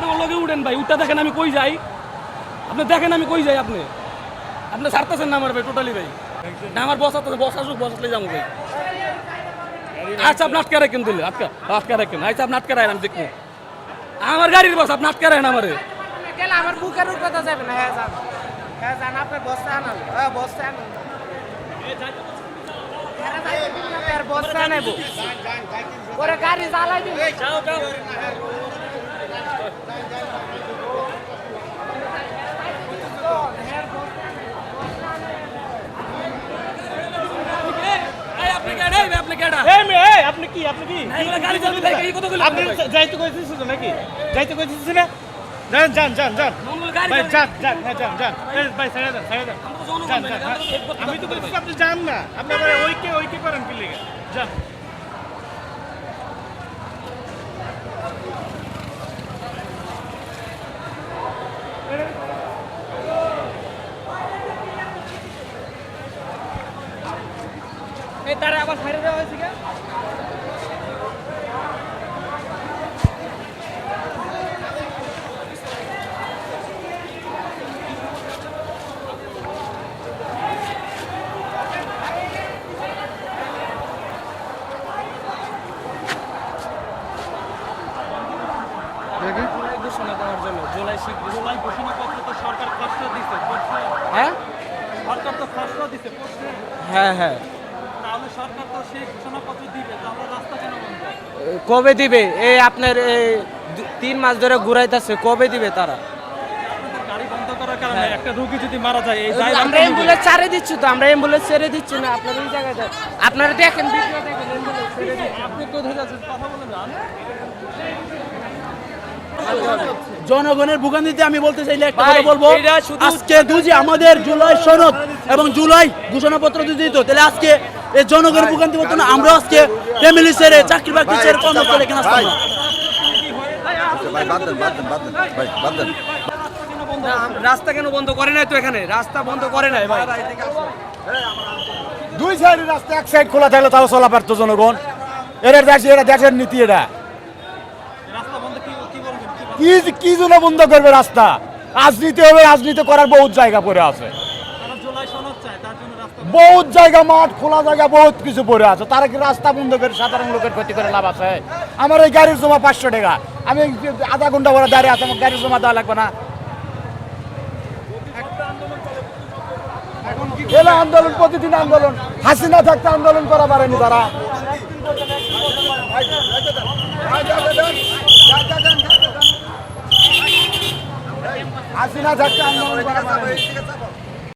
আপনি ওর লগে উঠেন ভাই উঠটা দেখেন আমি কই যাই। আপনি দেখেন আমি কই যাই আপনি। আপনি ছাড়তেছেন না আমার ভাই টোটালি ভাই। না আমার বস আছে বস আসুক বস আসলে যাব ভাই। আচ্ছা আপনি আটকে রাখেন দিলে আটকা আটকে রাখেন। আচ্ছা আপনি আটকে রাখেন আমি দেখব। আমার গাড়ির বস আপনি আটকে রাখেন আমারে। আমার বুকের উপর কথা যাবে না হ্যাঁ যান। হ্যাঁ যান আপনার বস্তা আনাল হ্যাঁ বস্তা আনাল আর বস্তা নেব। ওরে গাড়ি জ্বালাই দিন এই, আপনি কেডা? এই, আপনি কি আপনি কি? গাড়ি চালাতে আপনি যাইতে কইতেছিস তো নাকি? যাইতে কইতেছিস না যান যান যান যান। ভাই যান যান হ্যাঁ যান যান। ভাই ছেড়ে দেন ছেড়ে দেন। হ্যাঁ। আমি তো বলছি আপনি যান না। আপনি ওইকে ওইকে করেন কি লেগে যান। তারা আবার ছাড়ে দেওয়া হয়েছে কেন ঘোষণা দেওয়ার জন্য। জুলাই জুলাই ঘোষণাপত্র তো সরকার খসড়া দিছে হ্যাঁ? সরকার তো খসড়া দিছে হ্যাঁ হ্যাঁ। কবে দিবে? এই আপনার এই তিন মাস ধরে ঘুরাইতেছে কবে দিবে তারা? আপনাদের গাড়ি বন্ধ করার কারণে একটা রোগী যদি মারা যায় এই দায় আমরা অ্যাম্বুলেন্স ছেড়ে দিচ্ছি তো আমরা অ্যাম্বুলেন্স ছেড়ে দিচ্ছি না আপনার ওই জায়গায় আপনারা দেখেন ভিডিও দেখেন অ্যাম্বুলেন্স ছেড়ে দিচ্ছি। আপনি কোথায় যাচ্ছেন কথা বলে জনগণের ভোগান্তিতে আমি বলতে চাইলে একটা কথা বলব। আজকে যদি আমাদের জুলাই সনদ এবং জুলাই ঘোষণাপত্র যদি দিত তাহলে আজকে এই জনগণের ভোগান্তি হতো না আমরা আজকে ফ্যামিলি ছেড়ে চাকরি বাকরি ছেড়ে কর্মস্থলে এখানে আসতাম না। ভাই বাদ দেন বাদ দেন বাদ দেন ভাই বাদ দেন রাস্তা কেন বন্ধ করে নাই তো এখানে? রাস্তা বন্ধ করে নাই ভাই। দুই সাইড রাস্তা এক সাইড খোলা থাকলে তাও চলা পারতো জনগণ। এরা দেশ এটা দেশের নীতি এটা। কি কি বলবেন কি কি কি জন্য বন্ধ করবে রাস্তা? রাজনীতি হবে রাজনীতি করার বহুত জায়গা পড়ে আছে তারা জুলাই সনদ চায় তার জন্য রাস্তা বহুত জায়গা মাঠ, খোলা জায়গা, বহুত কিছু পড়ে আছে। তারা কি রাস্তা বন্ধ করে সাধারণ লোকের ক্ষতি করে লাভ আছে। আমার এই গাড়ির জমা পাঁচশো টাকা। আমি আধা ঘণ্টা পরে দাঁড়িয়ে আছে, আমার গাড়ির জমা দেওয়া লাগবে না। এলা আন্দোলন, প্রতিদিন আন্দোলন। হাসিনা থাকতে আন্দোলন করা পারেনি তারা। হাসিনা থাকতে আন্দোলন করা পারেনি।